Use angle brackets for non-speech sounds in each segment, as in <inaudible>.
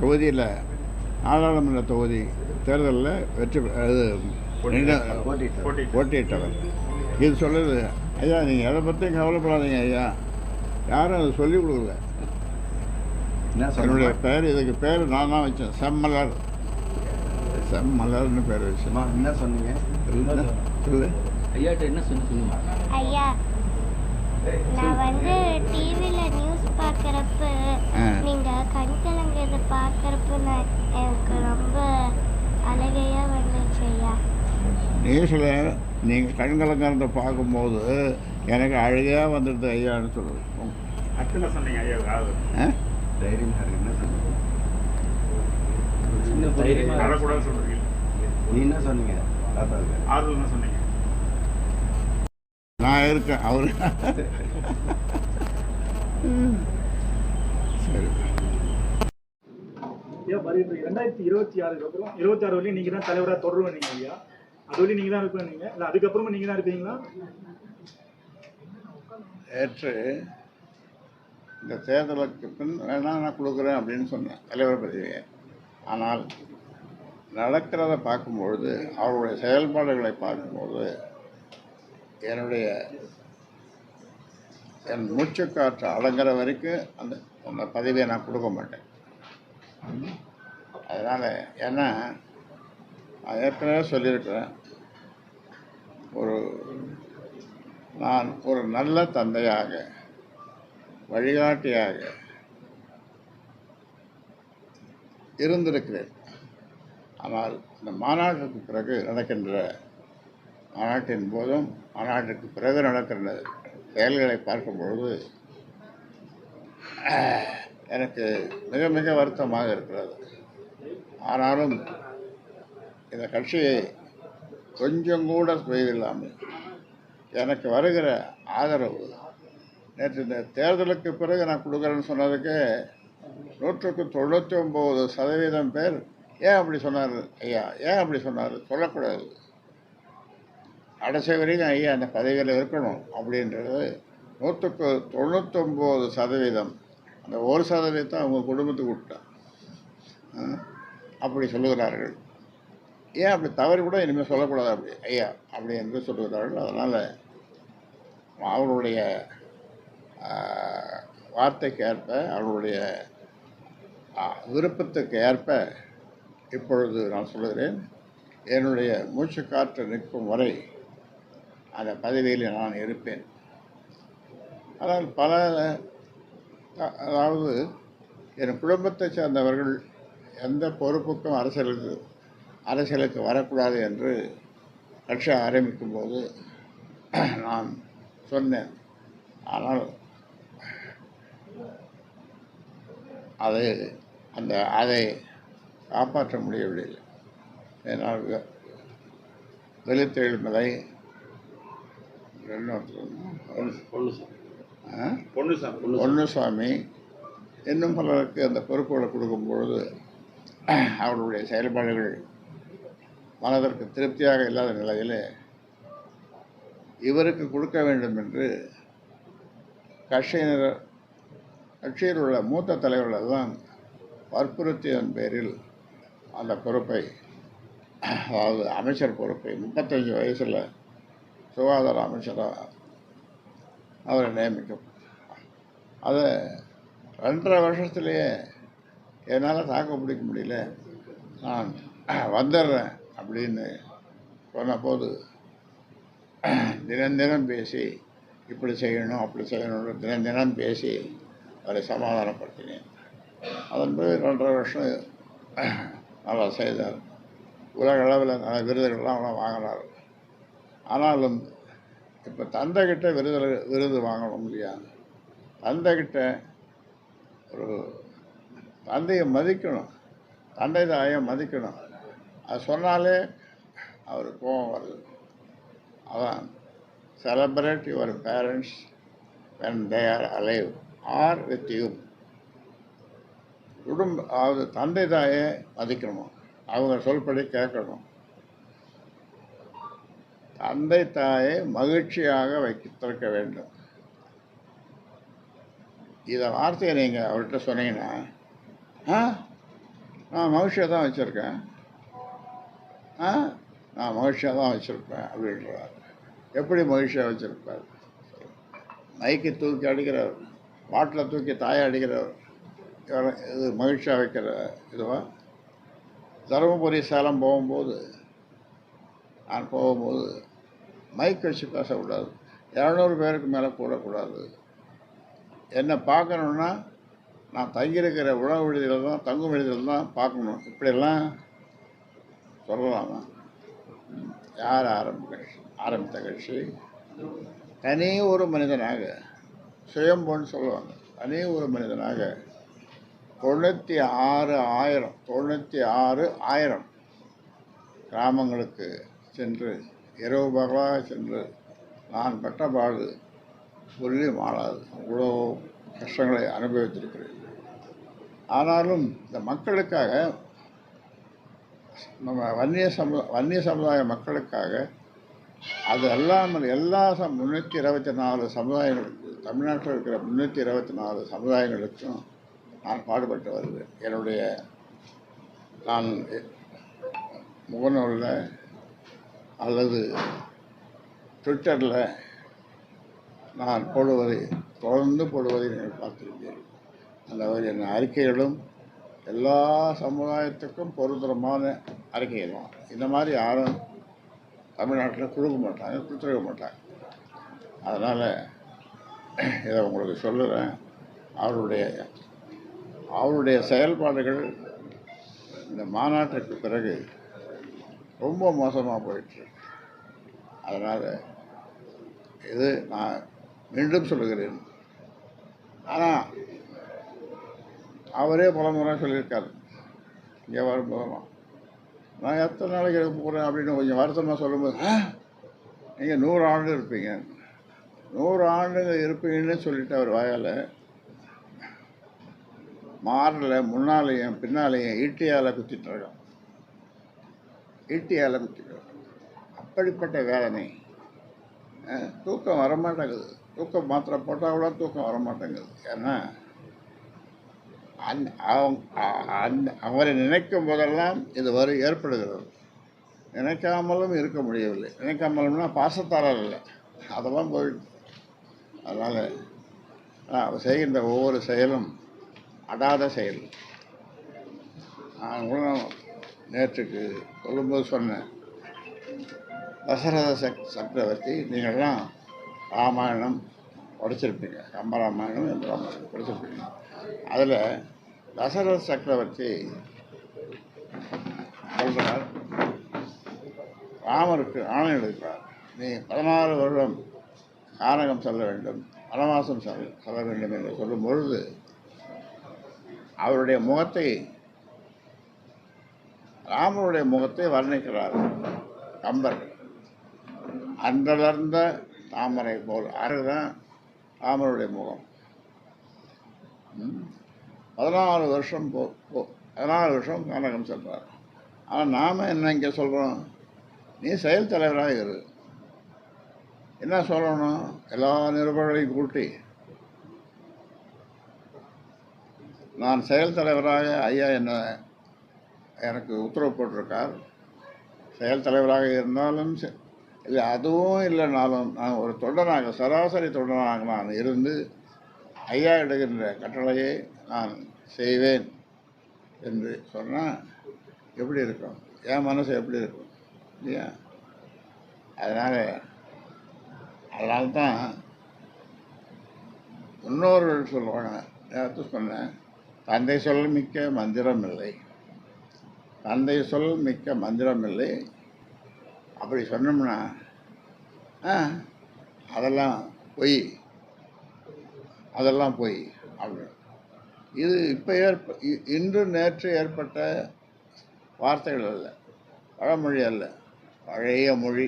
தொகுதியில் நாடாளுமன்ற தொகுதி தேர்தலில் வெற்றி பெ- அது போட்டியிட்டவர். இது சொல்லுது ஐயா நீங்கள் எதை பற்றியும் கவலைப்படாதீங்க ஐயா. யாரும் அதை சொல்லிக் கொடுக்கல. என்ன என்னுடைய பேர் இதுக்கு பேர் நான் தான் வச்சேன். செம்மலர். செம்மலர்னு பேர் வச்சேன் என்ன சொன்னீங்க? சொல்லு. ஐயாட்ட என்ன சொன்ன சொல்லுங்க ஐயா நான் வந்து டிவியில் நியூஸ் பார்க்குறப்ப ஆ. நீங்கள் கண் கலங்குறத பார்க்குறப்ப நான் எனக்கு ரொம்ப அழகையாக வந்துச்சு ஐயா. நியூஸில் நீங்கள் கண்கலங்கிறத பார்க்கும்போது எனக்கு அழுகையாக வந்துடுது ஐயான்னு சொல்லுது. அத்தனை சொன்னீங்க ஐயா ஆ? தைரியம் சார் என்ன சொன்னீங்க? சின்ன தைரியமா நீ என்ன சொன்னீங்க? தான் சொன்னீங்க. நான் இருக்கேன் அவரு. <laughs> சரி ஐயா வருகின்ற ரெண்டாயிரத்தி இருபத்தி ஆறு இருபத்தி இருபத்தி ஆறு வரையும் நீங்க தான் தலைவராக தொடருவேன் நீங்க ஐயா. அது வரையும் நீங்கள் தான் இருப்பேன் இல்லை இல்ல அதுக்கப்புறமா நீங்க தான் இருப்பீங்களா? நேற்று இந்த தேர்தலுக்கு பின் வேணாம் நான் கொடுக்குறேன் அப்படின்னு சொன்னேன் தலைவர் பதவியை. ஆனால் நடக்கிறத பார்க்கும்பொழுது அவருடைய செயல்பாடுகளை பார்க்கும்போது என்னுடைய என் மூச்சுக்காற்று அடங்குற வரைக்கும் அந்த அந்த பதவியை நான் கொடுக்க மாட்டேன். அதனால் ஏன்னா நான் ஏற்கனவே சொல்லியிருக்கிறேன். ஒரு நான் ஒரு நல்ல தந்தையாக வழிகாட்டியாக இருந்திருக்கிறேன். ஆனால் இந்த மாநாட்டுக்கு பிறகு நடக்கின்ற மாநாட்டின் போதும் மாநாட்டுக்கு பிறகு நடக்கின்ற செயல்களை பார்க்கும்பொழுது பொழுது எனக்கு மிக மிக வருத்தமாக இருக்கிறது. ஆனாலும் இந்த கட்சியை கொஞ்சம் கூட செய்தில்லாமல் எனக்கு வருகிற ஆதரவு நேற்று இந்த தேர்தலுக்கு பிறகு நான் கொடுக்குறேன்னு சொன்னதுக்கு நூற்றுக்கு தொண்ணூற்றி ஒம்பது சதவீதம் பேர் ஏன் அப்படி சொன்னார் ஐயா? ஏன் அப்படி சொன்னார்? சொல்லக்கூடாது. கடைசி வரைக்கும் ஐயா அந்த பதவியில் இருக்கணும் அப்படின்றது நூற்றுக்கு தொண்ணூத்தொம்பது சதவீதம். அந்த ஒரு சதவீதத்தை அவங்க குடும்பத்துக்கு விட்டான் அப்படி சொல்லுகிறார்கள். ஏன் அப்படி தவறு கூட இனிமேல் சொல்லக்கூடாது அப்படி ஐயா அப்படி என்று சொல்லுகிறார்கள். அதனால் அவருடைய வார்த்தைக்கு ஏற்ப அவர்களுடைய விருப்பத்துக்கு ஏற்ப இப்பொழுது நான் சொல்லுகிறேன் என்னுடைய மூச்சு காற்று நிற்கும் வரை அந்த பதவியில் நான் இருப்பேன். ஆனால் பல அதாவது என் குடும்பத்தை சேர்ந்தவர்கள் எந்த பொறுப்புக்கும் அரசியலுக்கு அரசியலுக்கு வரக்கூடாது என்று கட்சி ஆரம்பிக்கும் போது நான் சொன்னேன். ஆனால் அது அந்த அதை காப்பாற்ற முடியவில்லை. என்னால் வெ- வெளித்தெழுமலை இன்னொருத்தர் பொண்ணு சார் ஆ? பொண்ணு சார் பொன்னுசாமி இன்னும் பலருக்கு அந்த பொறுப்புகளை கொடுக்கும்பொழுது அவர்களுடைய செயல்பாடுகள் மனதிற்கு திருப்தியாக இல்லாத நிலையில் இவருக்கு கொடுக்க வேண்டும் என்று கட்சியினர் கட்சியில் உள்ள மூத்த தலைவர்கள் தான் வற்புறுத்தியதன் பேரில் அந்த பொறுப்பை அதாவது அமைச்சர் பொறுப்பை முப்பத்தஞ்சு வயசில் சுகாதார அமைச்சராக அவரை நியமிக்கும். அதை ரெண்டரை வருஷத்துலேயே என்னால் தாக்கு பிடிக்க முடியல. நான் வந்துடுறேன் அப்படின்னு சொன்னபோது தினம் தினம் பேசி இப்படி செய்யணும் அப்படி செய்யணும்னு தினம் தினம் பேசி அவரை சமாதானப்படுத்தினேன். அதன் பிறகு ரெண்டரை வருஷம் நல்லா செய்தார். உலக அளவில் நல்ல விருதுகள்லாம் அவ்வளோ வாங்கினார். ஆனாலும் இப்போ தந்தைகிட்ட விருது விருது வாங்கணும் இல்லையா? தந்தைகிட்ட ஒரு தந்தையை மதிக்கணும். தந்தை தாயை மதிக்கணும். அது சொன்னாலே அவர் கோபம் வருது. அதான் celebrate your parents when they are alive are with you குடும்ப அதாவது தந்தை தாயை மதிக்கணும். அவங்க சொல்படி கேட்கணும். தந்தை தாயை மகிழ்ச்சியாக வைத்திருக்க வேண்டும். இதை வார்த்தையை நீங்கள் அவர்கிட்ட சொன்னீங்கன்னா ஆ? நான் மகிழ்ச்சியாக தான் வச்சுருக்கேன். ஆ? நான் மகிழ்ச்சியாக தான் வச்சுருப்பேன் அப்படின்றார். எப்படி மகிழ்ச்சியாக வச்சுருப்பார்? மைக்கை தூக்கி அடிக்கிறவர் பாட்டில் தூக்கி தாயை அடிக்கிறவர் இது மகிழ்ச்சியாக வைக்கிற இதுவா? தருமபுரி சேலம் போகும்போது நான் போகும்போது மைக் வச்சு பேசக்கூடாது. இரநூறு பேருக்கு மேலே கூடக்கூடாது. என்னை பார்க்கணுன்னா நான் தங்கியிருக்கிற உணவு விடுதியில் தான் தங்கும் விடுதியில் தான் பார்க்கணும். இப்படியெல்லாம் சொல்லலாமா? யார் ஆரம்ப ஆரம்பித்த கட்சி? தனி ஒரு மனிதனாக சுயம்போன்னு சொல்லுவாங்க. தனி ஒரு மனிதனாக தொண்ணூற்றி ஆறு ஆயிரம் தொண்ணூற்றி ஆறு ஆயிரம் கிராமங்களுக்கு சென்று இரவு பகலாக சென்று நான் பட்ட பாடு சொல்லி மாறாது. அவ்வளோ கஷ்டங்களை அனுபவித்திருக்கிறேன். ஆனாலும் இந்த மக்களுக்காக நம்ம வன்னிய சமு வன்னிய சமுதாய மக்களுக்காக அது அல்லாமல் எல்லா சம் முந்நூற்றி இருபத்தி நாலு சமுதாயங்களுக்கு தமிழ்நாட்டில் இருக்கிற முந்நூற்றி இருபத்தி நாலு சமுதாயங்களுக்கும் நான் பாடுபட்டு வருகிறேன் என்னுடைய நான் முகநூலில் அல்லது ட்விட்டரில் நான் போடுவதை தொடர்ந்து போடுவதை நீங்கள் பார்த்திருப்பீர்கள். அந்த வகையான அறிக்கைகளும் எல்லா சமுதாயத்துக்கும் பொருத்தரமான அறிக்கைகள் தான் இந்த மாதிரி யாரும் தமிழ்நாட்டில் கொடுக்க மாட்டாங்க கொடுத்துருக்க மாட்டாங்க. அதனால் இதை உங்களுக்கு சொல்லுறேன். அவருடைய அவருடைய செயல்பாடுகள் இந்த மாநாட்டிற்கு பிறகு ரொம்ப மோசமாக போயிட்டு அதனால் இது நான் மீண்டும் சொல்லுகிறேன். ஆனால் அவரே பல முறை சொல்லியிருக்காரு. இங்கே வரும்போதெல்லாம் நான் எத்தனை நாளைக்கு எடுக்க போகிறேன் அப்படின்னு கொஞ்சம் வருத்தமாக சொல்லும்போது நீங்கள் நூறு ஆண்டு இருப்பீங்க. நூறு ஆண்டுங்க இருப்பீங்கன்னு சொல்லிட்டு அவர் வாயால் மாரில் முன்னாலேயும் பின்னாலேயும் ஈட்டியால் குத்திட்டு இருக்கோம் ஈட்டி குத்திட்டு அப்படிப்பட்ட வேதனை. தூக்கம் வரமாட்டேங்குது. தூக்கம் மாத்திரை போட்டால் கூட தூக்கம் வரமாட்டேங்குது. ஏன்னா அந் அவங்க அந் அந்த அவரை நினைக்கும் போதெல்லாம் இது வரி ஏற்படுகிறது. நினைக்காமலும் இருக்க முடியவில்லை. நினைக்காமலும்னா பாசத்தாளர் இல்லை. அதெல்லாம் போயிடுது. அதனால் அவர் செய்கின்ற ஒவ்வொரு செயலும் அடாத செயல். நான் நேற்றுக்கு சொல்லும்போது சொன்னேன். தசரத சக் சக்கரவர்த்தி நீங்கள்லாம் ராமாயணம் படிச்சிருப்பீங்க. கம்பராமாயணம் எந்த ராமாயணம் படிச்சிருப்பீங்க. அதில் தசரத சக்கரவர்த்தி சொல்கிறார் ராமருக்கு ஆணை எடுக்கிறார். நீ பதினாறு வருடம் காரகம் செல்ல வேண்டும் வனவாசம் செல் செல்ல வேண்டும் என்று சொல்லும் பொழுது அவருடைய முகத்தை ராமருடைய முகத்தை வர்ணிக்கிறார் கம்பர் அன்றலர்ந்த தாமரை போல் அதுதான் ராமருடைய முகம். ம். பதினாறு வருஷம் போ பதினாலு பதினாறு வருஷம் கனகம் செல்றார் ஆனால் நாம் என்ன இங்கே சொல்கிறோம் நீ செயல் தலைவராக இரு. என்ன சொல்லணும்? எல்லா நிருபர்களையும் கூட்டி. நான் செயல் தலைவராக ஐயா என்ன எனக்கு உத்தரவு போட்டிருக்கார். செயல் தலைவராக இருந்தாலும் இல்லை அதுவும் இல்லைனாலும் நான் ஒரு தொண்டனாக சராசரி தொண்டனாக நான் இருந்து ஐயா எடுக்கின்ற கட்டளையை நான் செய்வேன் என்று சொன்னால் எப்படி இருக்கும்? என் மனசு எப்படி இருக்கும்? இல்லையா? அதனால் அதனால்தான் முன்னோர்கள் சொல்லுவாங்க நேரத்தில் சொன்னேன். தந்தை சொல்ல மிக்க மந்திரம் இல்லை. தந்தை சொல் மிக்க மந்திரம் இல்லை அப்படி சொன்னோம்னா ஆ அதெல்லாம் பொய். அதெல்லாம் பொய். அப்படின்னு இது இப்போ ஏற்ப இன்று நேற்று ஏற்பட்ட வார்த்தைகள் அல்ல. பழமொழி அல்ல. பழைய மொழி.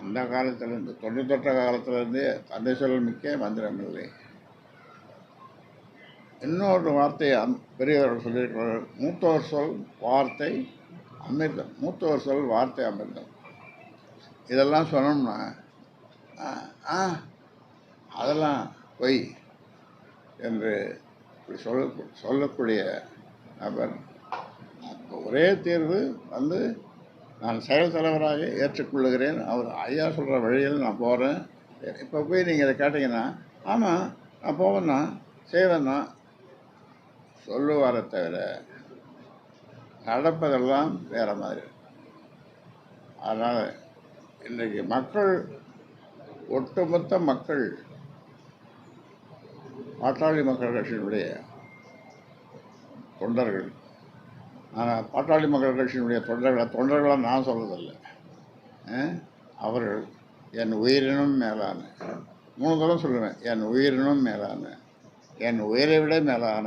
அந்த காலத்திலேருந்து தொண்ணூத்தொட்ட காலத்திலேருந்தே தந்தை சொல் மிக்க மந்திரம் இல்லை இன்னொரு வார்த்தையை அம் பெரியவர்கள் சொல்லியிருக்கிறார்கள். மூத்தவர் சொல் வார்த்தை அமிர்தம். மூத்தவர் சொல் வார்த்தை அமிர்தம். இதெல்லாம் சொன்னோம்னா ஆ, அதெல்லாம் பொய் என்று இப்படி சொல்ல சொல்லக்கூடிய நபர். ஒரே தீர்வு வந்து நான் செயல் தலைவராக ஏற்றுக்கொள்ளுகிறேன். அவர் ஐயா சொல்கிற வழியில் நான் போகிறேன் இப்போ போய் நீங்கள் இதை கேட்டிங்கன்னா ஆமாம் நான் போவேன்னா செய்வேன்னா சொல்லுவாரே தவிர நடப்பதெல்லாம் வேறு மாதிரி. அதனால் இன்றைக்கு மக்கள் ஒட்டுமொத்த மக்கள் பாட்டாளி மக்கள் கட்சியினுடைய தொண்டர்கள். ஆனால் பாட்டாளி மக்கள் கட்சியினுடைய தொண்டர்களை தொண்டர்களாக நான் சொல்றதில்லை. அவர்கள் என் உயிரினும் மேலான மூணு தடவை சொல்லுவேன். என் உயிரினும் மேலான என் உயிரை விட மேலான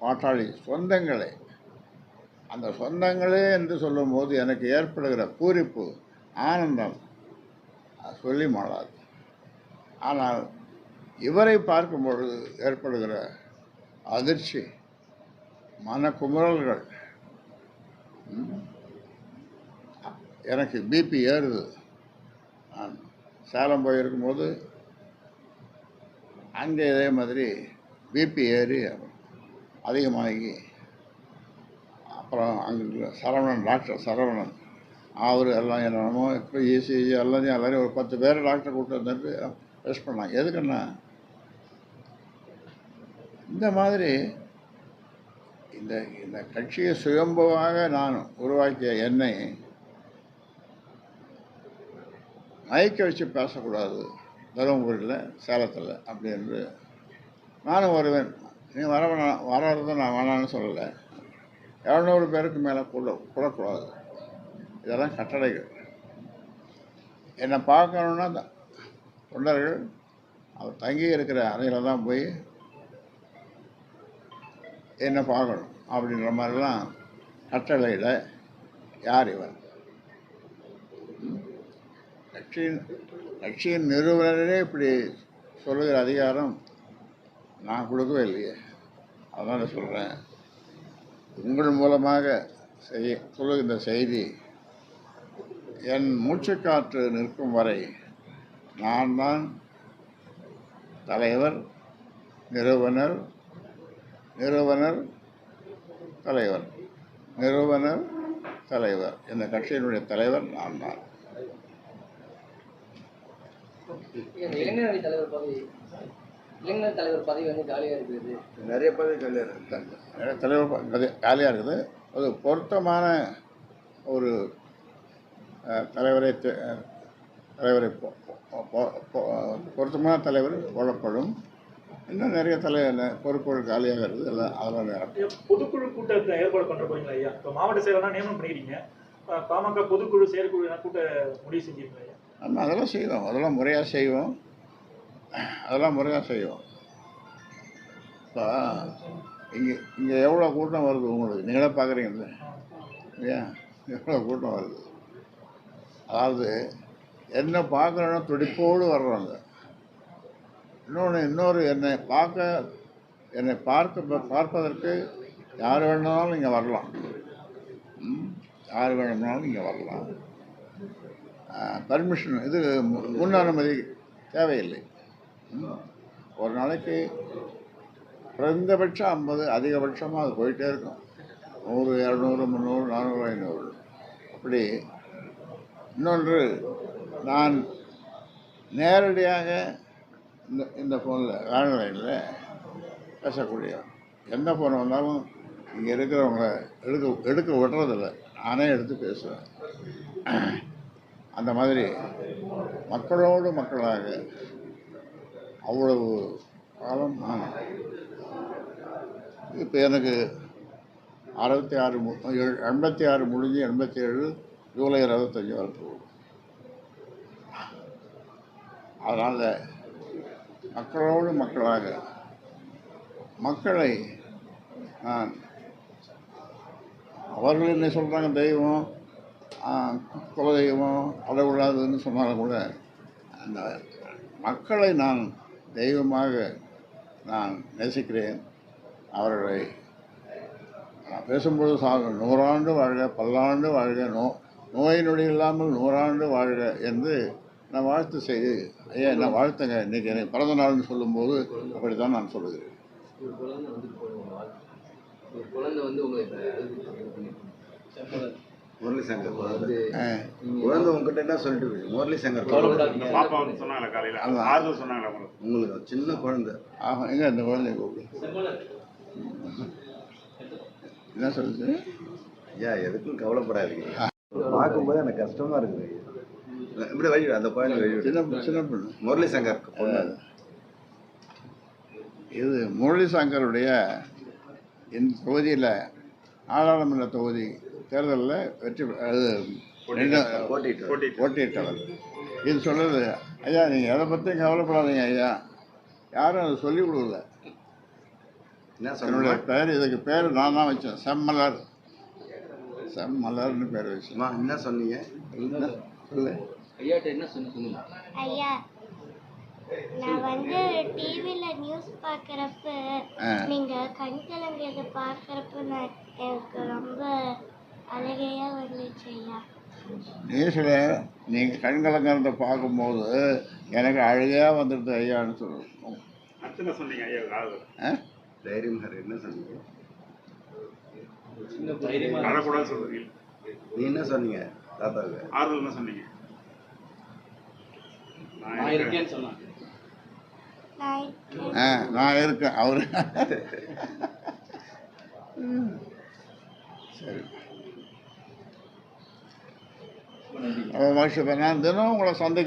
பாட்டாளி சொந்தங்களே. அந்த சொந்தங்களே என்று சொல்லும்போது எனக்கு ஏற்படுகிற பூரிப்பு ஆனந்தம் சொல்லி மாளாது. ஆனால் இவரை பார்க்கும் பொழுது ஏற்படுகிற அதிர்ச்சி மனக்குமுறல்கள் எனக்கு பிபி ஏறுது. நான் சேலம் போயிருக்கும்போது அங்கே இதே மாதிரி பிபி ஏறி அதிகமாகி அப்புறம் அங்கே சரவணன் டாக்டர் சரவணன் அவர் எல்லாம் என்னென்னமோ இப்போ இசிஜி எல்லாத்தையும் எல்லாரையும் ஒரு பத்து பேர் டாக்டர் கூப்பிட்டு வந்துட்டு ரெஸ்ட் பண்ணாங்க. எதுக்குன்னா இந்த மாதிரி இந்த இந்த கட்சியை சுயம்புவாக நான் உருவாக்கிய என்னை மயக்க வச்சு பேசக்கூடாது. தருமபுரியில் சேலத்தில் அப்படி என்று நானும் வருவேன். நீ வர வேணாம் வரதை நான் வேணான்னு சொல்லலை. இரநூறு பேருக்கு மேலே கூட கூடக்கூடாது. இதெல்லாம் கட்டளைகள். என்னை பார்க்கணுன்னா தொண்டர்கள் அவர் தங்கி இருக்கிற அறையில் தான் போய் என்னை பார்க்கணும் அப்படின்ற மாதிரிலாம் கட்டளையில் யார் இவர்? கட்சியின் கட்சியின் நிறுவனரே இப்படி சொல்லுகிற அதிகாரம் நான் கொடுக்கவே இல்லையே. அதனால் சொல்கிறேன் உங்கள் மூலமாக செய்ய சொல்லுகின்ற செய்தி என் மூச்சுக்காற்று நிற்கும் வரை நான் தான் தலைவர் நிறுவனர் நிறுவனர் தலைவர் நிறுவனர் தலைவர். இந்த கட்சியினுடைய தலைவர் நான் தான் இளைஞரணி தலைவர் பதவி. இளைஞர் தலைவர் பதவி வந்து காலியாக இருக்குது நிறைய பதவிகள் இருக்கு நிறைய தலைவர் ப- அது காலியாக இருக்குது. அது பொருத்தமான ஒரு தலைவரை தலைவரை பொருத்தமான தலைவர் போடப்படும். இன்னும் நிறைய தலை பொறுப்புகள் காலியாக இருக்குது. எல்லாம் அதெல்லாம் ஐயா, பொதுக்குழு கூட்டத்தை ஏற்பாடு பண்ற போறீங்களா ஐயா? இப்போ மாவட்ட செயலர்னா நியமனம் பண்ணிக்கிறீங்க. பாமக பொதுக்குழு செயற்குழு கூட்ட முடிவு செஞ்சிருக்கீங்க ஐயா? நம்ம அதெல்லாம் செய்வோம். அதெல்லாம் முறையாக செய்வோம். அதெல்லாம் முறையாக செய்வோம். இப்போ இங்கே இங்கே எவ்வளோ கூட்டம் வருது உங்களுக்கு? நீங்களே பார்க்குறீங்கல்ல இல்லையா? எவ்வளோ கூட்டம் வருது? அதாவது என்ன பார்க்கணும்னு துடிப்போடு வர்றாங்க. இன்னொன்று இன்னொரு என்னை பார்க்க என்னை பார்க்க பார்ப்பதற்கு யார் வேணுனாலும் இங்கே வரலாம். யார் வேணும்னாலும் இங்கே வரலாம். பர்மிஷன் இது மு- முன் அனுமதி தேவையில்லை. ஒரு நாளைக்கு குறைந்தபட்சம் ஐம்பது அதிகபட்சமாக அது போயிட்டே இருக்கும். நூறு இரநூறு முந்நூறு நானூறு ஐநூறு. அப்படி இன்னொன்று நான் நேரடியாக இந்த இந்த ஃபோனில் ஆன்லைனில் பேசக்கூடியவன் எந்த ஃபோன் வந்தாலும் இங்கே இருக்கிறவங்கள எடுக்க எடுக்க விடுறதில்ல. நானே எடுத்து பேசுவேன். அந்த மாதிரி மக்களோடு மக்களாக அவ்வளவு காலம் நான் இப்போ எனக்கு அறுபத்தி ஆறு மு- எண்பத்தி ஆறு முடிஞ்சு எண்பத்தி ஏழு ஜூலை இருபத்தஞ்சி வரப்போ அதனால் மக்களோடு மக்களாக மக்களை நான் அவர்கள் என்ன சொல்கிறாங்க தெய்வம் குலதெய்வம் அளவில்லாததுன்னு சொன்னாலும் கூட அந்த மக்களை நான் தெய்வமாக நான் நேசிக்கிறேன். அவர்களை நான் பேசும்பொழுது சா நூறாண்டு வாழ்க பல்லாண்டு வாழ்க நோ நோய் நொடி இல்லாமல் நூறாண்டு வாழ்க என்று நான் வாழ்த்து செய்து ஐயா என்ன வாழ்த்துங்க. இன்றைக்கி எனக்கு பிறந்த நாள்னு சொல்லும்போது அப்படி தான் நான் சொல்லுகிறேன். குழந்தை வந்து உங்களை முரளி சங்கர் குழந்தை. உங்ககிட்ட என்ன சொல்லிட்டு போயிடுச்சு முரளி சங்கர் பாப்பா வந்து சொன்னாங்களா காலையில். ஆமா. ஆறுதல் சொன்னாங்களா உங்களுக்கு சின்ன குழந்தை. ஆஹா எங்க அந்த குழந்தைய கூப்பிடு. என்ன சொல்லுது ஐயா எதுக்கும் கவலைப்படாதீங்க. பார்க்கும்போது எனக்கு கஷ்டமா இருக்குது. இப்படி வழி விடு, அந்த குழந்தை வழி. சின்ன சின்ன பொண்ணு. முரளி சங்கர் பொண்ணு இது முரளி சங்கருடைய இந்த தொகுதியில் நாடாளுமன்ற தொகுதி தேர்தலில் வெற்றி அது ரெண்டு- போட்டிட்டு போட்டி போட்டியிட்டவர் இது சொல்லுது ஐயா நீங்கள் எதை பற்றியும் கவலைப்படாதீங்க ஐயா. யாரும் அதை சொல்லிக் கொடுக்கல. என்ன என்னுடைய பெயர் இதுக்கு பேர் நான் தான் வச்சேன். செம்மலர். செம்மலர்னு பேர் வச்சேன். என்ன சொன்னீங்க? என்ன? சொல்லு. ஐயாட்ட என்ன சொன்ன ஐயா நான் வந்து டிவியில நியூஸ் பார்க்குறப்ப ஆ. நீங்க கண் கலங்கிறத பார்க்குறப்ப நான் எனக்கு ரொம்ப நியூஸில் நீங்கள் கண்கலங்கிறத பார்க்கும்போது எனக்கு அழுகையாக வந்துடுது ஐயான்னு சொல்லணும் தைரியம் சார் என்ன சொன்னீங்க? அழக்கூடாது சொல்றீங்க. நீ என்ன சொன்னீங்க தாத்தாவுக்கு? ஆறுதல் என்ன சொன்னீங்க? நான் நான் இருக்கேன். இருக்கேன்னு சொன்னாங்க. ஆ நான் இருக்கேன் அவர். சரி. மகிழ்ச்சி நான் தினம் உங்களை சந்தை